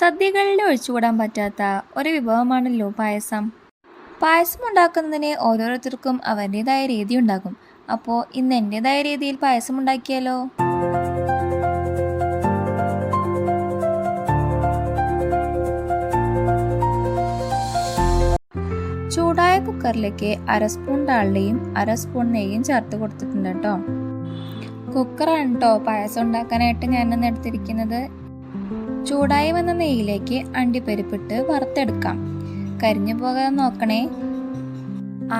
സദ്യകളിൽ ഒഴിച്ചുകൂടാൻ പറ്റാത്ത ഒരു വിഭവമാണല്ലോ പായസം. പായസം ഉണ്ടാക്കുന്നതിന് ഓരോരുത്തർക്കും അവരുടേതായ രീതി ഉണ്ടാകും. അപ്പോൾ ഇന്ന് എന്റെതായ രീതിയിൽ പായസം ഉണ്ടാക്കിയാലോ? ചൂടായ കുക്കറിലേക്ക് അര സ്പൂൺ ഡാളിയും അര സ്പൂൺ നെയ്യും ചേർത്ത് കൊടുത്തിട്ടുണ്ട് കേട്ടോ. കുക്കറാണ് കേട്ടോ പായസം ഉണ്ടാക്കാനായിട്ട് ഞാനിന്ന് എടുത്തിരിക്കുന്നത്. ചൂടായി വന്ന നെയ്യിലേക്ക് അണ്ടിപ്പരിപ്പിട്ട് വറുത്തെടുക്കാം. കരിഞ്ഞു പോകാൻ നോക്കണേ.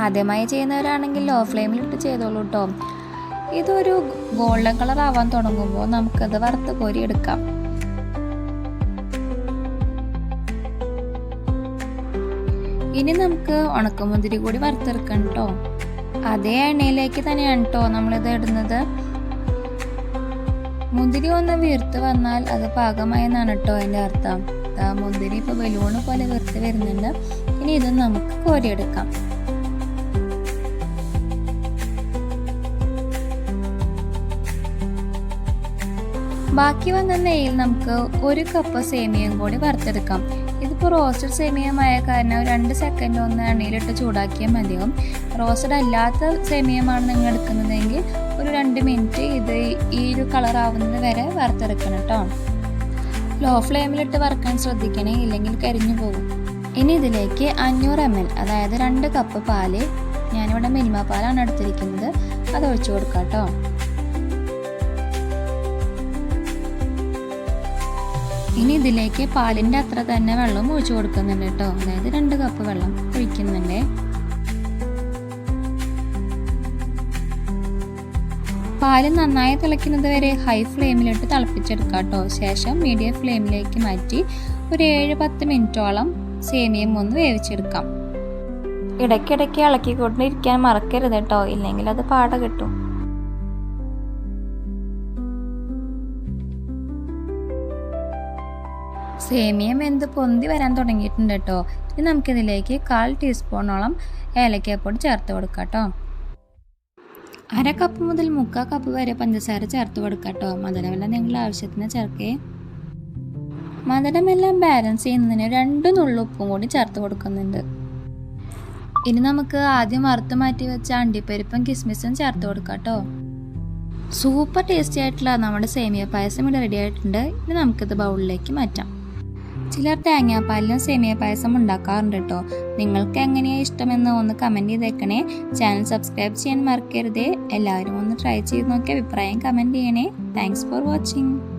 ആദ്യമായി ചെയ്യുന്നവരാണെങ്കിൽ ലോ ഫ്ലെയിമിലിട്ട് ചെയ്തോളൂ കേട്ടോ ഇതൊരു ഗോൾഡൻ കളർ ആവാൻ തുടങ്ങുമ്പോൾ നമുക്കത് വറുത്ത് കോരി എടുക്കാം. ഇനി നമുക്ക് ഉണക്കമുന്തിരി കൂടി വറുത്തെടുക്കണം കേട്ടോ അതേ എണ്ണയിലേക്ക് തന്നെയാണ് കേട്ടോ നമ്മളിത് ഇടുന്നത്. മുന്തിരി ഒന്ന് വീർത്ത് വന്നാൽ അത് പാകമായെന്നാണ് കേട്ടോ അതിന്റെ അർത്ഥം. മുന്തിരി ഇപ്പോൾ ബലൂണ് പോലെ വീർത്ത് വരുന്നുണ്ട്. ഇനി ഇത് നമുക്ക് കോരിയെടുക്കാം. ബാക്കി വന്ന നെയ്യിൽ നമുക്ക് ഒരു കപ്പ് സേമിയയും കൂടി വറുത്തെടുക്കാം. ഇതിപ്പോൾ റോസ്റ്റഡ് സേമിയമായ കാരണം രണ്ട് സെക്കൻഡ് ഒന്ന് എണ്ണയിലിട്ട് ചൂടാക്കിയാൽ മതിയാവും. റോസ്റ്റഡ് അല്ലാത്ത സേമിയമാണ് നിങ്ങൾ എടുക്കുന്നതെങ്കിൽ ഒരു രണ്ട് മിനിറ്റ് ഇത് ഈ ഒരു കളർ ആവുന്നത് വരെ വറുത്തെടുക്കണം കേട്ടോ ലോ ഫ്ലെയിമിലിട്ട് വറുക്കാൻ ശ്രദ്ധിക്കണേ ഇല്ലെങ്കിൽ കരിഞ്ഞു പോകും. ഇനി ഇതിലേക്ക് അഞ്ഞൂറ് എം എൽ അതായത് രണ്ട് കപ്പ് പാൽ ഞാനിവിടെ മിനിമ പാലാണ് എടുത്തിരിക്കുന്നത്. അത് ഒഴിച്ചു കൊടുക്കാം കേട്ടോ ഇനി ഇതിലേക്ക് പാലിന്റെ അത്ര തന്നെ വെള്ളം ഒഴിച്ചു കൊടുക്കുന്നുണ്ട് കേട്ടോ. അതായത് രണ്ട് കപ്പ് വെള്ളം ഒഴിക്കുന്നുണ്ട്. പാൽ നന്നായി തിളയ്ക്കുന്നത് വരെ ഹൈ ഫ്ലെയിമിലിട്ട് തിളപ്പിച്ചെടുക്കാം കേട്ടോ. ശേഷം മീഡിയം ഫ്ലെയിമിലേക്ക് മാറ്റി ഒരു ഏഴ് പത്ത് മിനിറ്റോളം സേമിയം ഒന്ന് വേവിച്ചെടുക്കാം. ഇടയ്ക്കിടയ്ക്ക് ഇളക്കിക്കൊണ്ടിരിക്കാൻ മറക്കരുത് കേട്ടോ. ഇല്ലെങ്കിൽ അത് പാട കിട്ടും. സേമിയം എന്ത് പൊന്തി വരാൻ തുടങ്ങിയിട്ടുണ്ട് കേട്ടോ. ഇനി നമുക്കിതിലേക്ക് കാൽ ടീസ്പൂണോളം ഏലക്കാപ്പൊടി ചേർത്ത് കൊടുക്കാം കേട്ടോ. അര കപ്പ് മുതൽ മുക്കാൽ കപ്പ് വരെ പഞ്ചസാര ചേർത്ത് കൊടുക്കാം കേട്ടോ. മധുരമെല്ലാം നിങ്ങളുടെ ആവശ്യത്തിന് ചേർക്കേ. മധുരമെല്ലാം ബാലൻസ് ചെയ്യുന്നതിന് രണ്ട് നുള്ളുപ്പും കൂടി ചേർത്ത് കൊടുക്കുന്നുണ്ട്. ഇനി നമുക്ക് ആദ്യം വറുത്ത് മാറ്റി വെച്ച അണ്ടിപ്പരിപ്പും കിസ്മിസും ചേർത്ത് കൊടുക്കാം കേട്ടോ. സൂപ്പർ ടേസ്റ്റി ആയിട്ടുള്ള നമ്മുടെ സേമിയ പായസം ഇവിടെ റെഡി ആയിട്ടുണ്ട്. ഇനി നമുക്കിത് ബൗളിലേക്ക് മാറ്റാം. ചിലർ തേങ്ങാപ്പാലിലും സേമിയ പായസം ഉണ്ടാക്കാറുണ്ട് കേട്ടോ. നിങ്ങൾക്ക് എങ്ങനെയാണ് ഇഷ്ടമെന്ന് ഒന്ന് കമന്റ് ചെയ്തേക്കണേ. ചാനൽ സബ്സ്ക്രൈബ് ചെയ്യാൻ മറക്കരുതേ. എല്ലാവരും ഒന്ന് ട്രൈ ചെയ്ത് നോക്കി അഭിപ്രായം കമന്റ് ചെയ്യണേ. Thanks for watching